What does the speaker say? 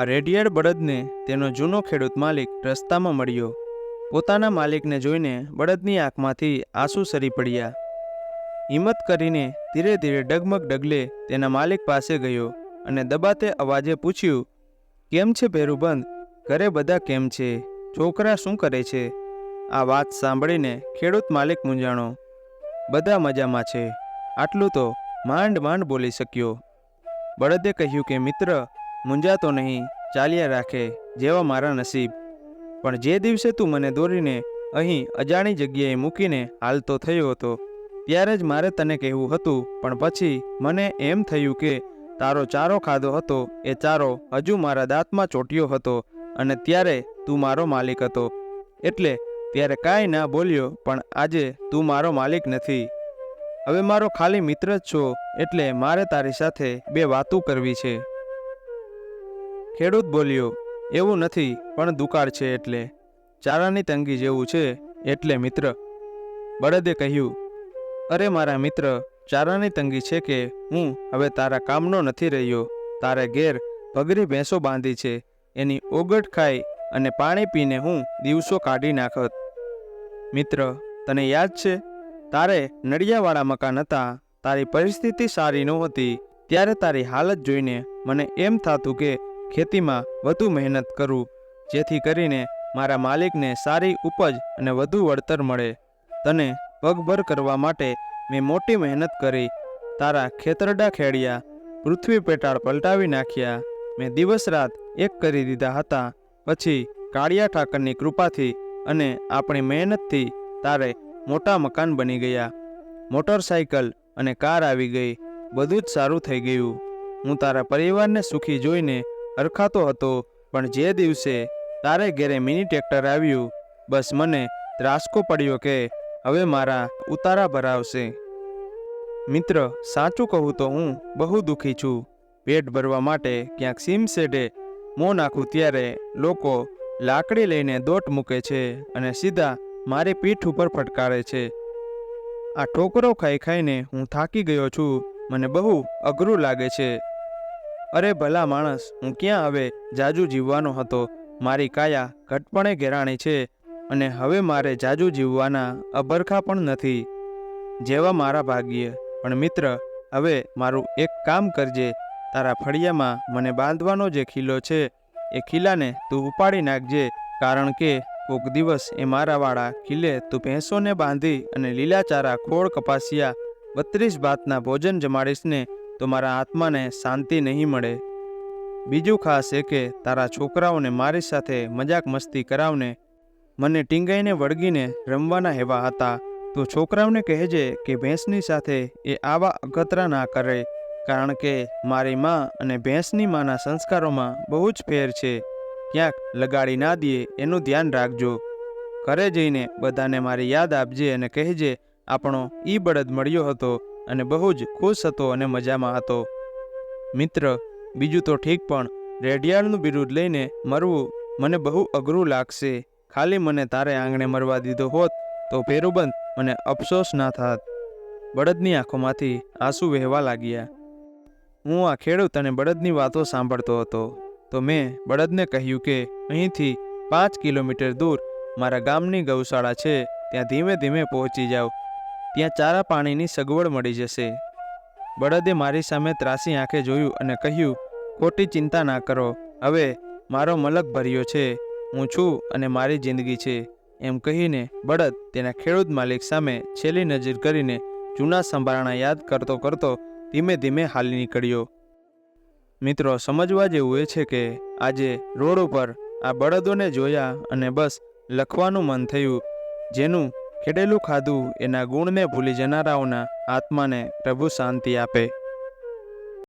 આ રેડિયાળ બળદને તેનો જૂનો ખેડૂત માલિક રસ્તામાં મળ્યો. પોતાના માલિકને જોઈને બળદની આંખમાંથી આંસુ સરી પડ્યા. હિંમત કરીને ધીરે ધીરે ડગમગ ડગલે તેના માલિક પાસે ગયો અને દબાતે અવાજે પૂછ્યું, કેમ છે ભેરુબંધ ઘરે બધા કેમ છે? છોકરા શું કરે છે? આ વાત સાંભળીને ખેડૂત માલિક મૂંઝાણો. બધા મજામાં છે. આટલું તો માંડ માંડ બોલી શક્યો. બળદે કહ્યું કે, મિત્ર મૂંઝાતો નહીં ચાલ્યા રાખે જેવા મારા નસીબ. પણ જે દિવસે તું મને દોરીને અહીં અજાણી જગ્યાએ મૂકીને હાલતો થયો હતો, ત્યારે જ મારે તને કહેવું હતું, પણ પછી મને એમ થયું કે તારો ચારો ખાધો હતો, એ ચારો હજુ મારા દાંતમાં ચોંટ્યો હતો અને ત્યારે તું મારો માલિક હતો. એટલે ત્યારે કાંઈ ના બોલ્યો, પણ આજે તું મારો માલિક નથી. હવે મારો ખાલી મિત્ર જ છો, એટલે મારે તારી સાથે બે વાતો કરવી છે. ખેડૂત બોલ્યો, એવું નથી, પણ દુકાળ છે એટલે. ચારાની તંગી જેવું છે એટલે, મિત્ર. બળદે કહ્યું, અરે મારા મિત્ર, ચારાની તંગી છે કે હું હવે તારા કામનો નથી રહ્યો. તારે ઘેર પગરી ભેંસો બાંધી છે. એની ઓગટ ખાઈ અને પાણી પીને હું દિવસો કાઢી નાખત. મિત્ર, તને યાદ છે? તારે નડિયાવાળા મકાન હતા. તારી પરિસ્થિતિ સારી નહોતી. ત્યારે તારી હાલત જોઈને મને એમ થતું કે ખેતીમાં વધુ મહેનત કરું, જેથી કરીને મારા માલિકને સારી ઉપજ અને વધુ વળતર મળે. તને પગભર કરવા માટે મેં મોટી મહેનત કરી. તારા ખેતરડા ખેડ્યા, પૃથ્વી પેટાળ પલટાવી નાખ્યા. મેં દિવસ રાત એક કરી દીધા હતા. પછી કાળિયા ઠાકરની કૃપાથી અને આપણી મહેનતથી તારે મોટા મકાન બની ગયા. મોટરસાયકલ અને કાર આવી ગઈ. બધું જ સારું થઈ ગયું. હું તારા પરિવારને સુખી જોઈને હરખાતો હતો. પણ જે દિવસે તારે ઘેરે મિની ટ્રેક્ટર આવ્યું, બસ મને ત્રાસકો પડ્યો કે હવે મારા ઉતારા ભરાવશે મિત્ર, સાચું કહું તો હું બહુ દુઃખી છું. પેટ ભરવા માટે ક્યાંક સીમ શેડે મોં નાખું ત્યારે લોકો લાકડી લઈને દોટ મૂકે છે અને સીધા મારી પીઠ ઉપર ફટકારે છે. આ ઠોકરો ખાઈ ખાઈને હું થાકી ગયો છું. મને બહુ અઘરું લાગે છે. અરે ભલા માણસ, હું ક્યાં હવે જાજુ જીવવાનો હતો? મારી કાયા ઘટપણે ઘેરાણી છે અને હવે મારે જાજુ જીવવાના અભરખા પણ નથી. જેવા મારા ભાગ્ય. પણ મિત્ર, હવે મારું એક કામ કરજે. તારા ફળિયામાં મને બાંધવાનો જે ખીલો છે, એ ખીલાને તું ઉપાડી નાખજે, કારણ કે કોક દિવસ એ મારાવાળા ખીલે તું ભેંસોને બાંધી અને લીલાચારા ખોળ કપાસિયા બત્રીસ ભાતના ભોજન જમાડીશ ને તો મારા આત્માને શાંતિ નહીં મળે. બીજું ખાસ એ કે તારા છોકરાઓને મારી સાથે મજાક મસ્તી કરાવને, મને ટીંગાઈને વળગીને રમવાના હેવા હતા. તો છોકરાઓને કહેજે કે ભેંસની સાથે એ આવા અગતરા ના કરે, કારણ કે મારી માં અને ભેંસની માના સંસ્કારોમાં બહુ જ ફેર છે. ક્યાંક લગાડી ના દે એનું ધ્યાન રાખજો. ઘરે જઈને બધાને મારી યાદ આપજે અને કહેજે, આપણો ઈ બળદ મળ્યો હતો. અને બહુ જ ખુશ હતો અને મજામાં હતો. મિત્ર, બીજું તો ઠીક પણ રેડિયાળનું બિરુદ લઈને મરવું મને બહુ અઘરું લાગશે. ખાલી મને તારે આંગણે મરવા દીધો હોત તો ભેરુબંધ મને અફસોસ ના થાત. બળદની આંખોમાંથી આંસુ વહેવા લાગ્યા. હું આ ખેડૂત અને બળદની વાતો સાંભળતો હતો. તો મેં બળદને કહ્યું કે, અહીંથી પાંચ કિલોમીટર દૂર મારા ગામની ગૌશાળા છે, ત્યાં ધીમે ધીમે પહોંચી જાઓ. ત્યાં ચારા પાણીની સગવડ મળી જશે. બળદે મારી સામે ત્રાસી આંખે જોયું અને કહ્યું, ખોટી ચિંતા ના કરો. હવે મારો મલક ભર્યો છે. હું છું અને મારી જિંદગી છે. એમ કહીને બળદ તેના ખેડૂત માલિક સામે છેલ્લી નજર કરીને જૂના સંભારણા યાદ કરતો કરતો ધીમે ધીમે હાલી નીકળ્યો. મિત્રો, સમજવા જેવું એ છે કે આજે રોડ ઉપર આ બળદોને જોયા અને બસ લખવાનું મન થયું. જેનું ખેડેલું ખાધું એના ગુણને ભૂલી જનારાઓના આત્માને પ્રભુ શાંતિ આપે.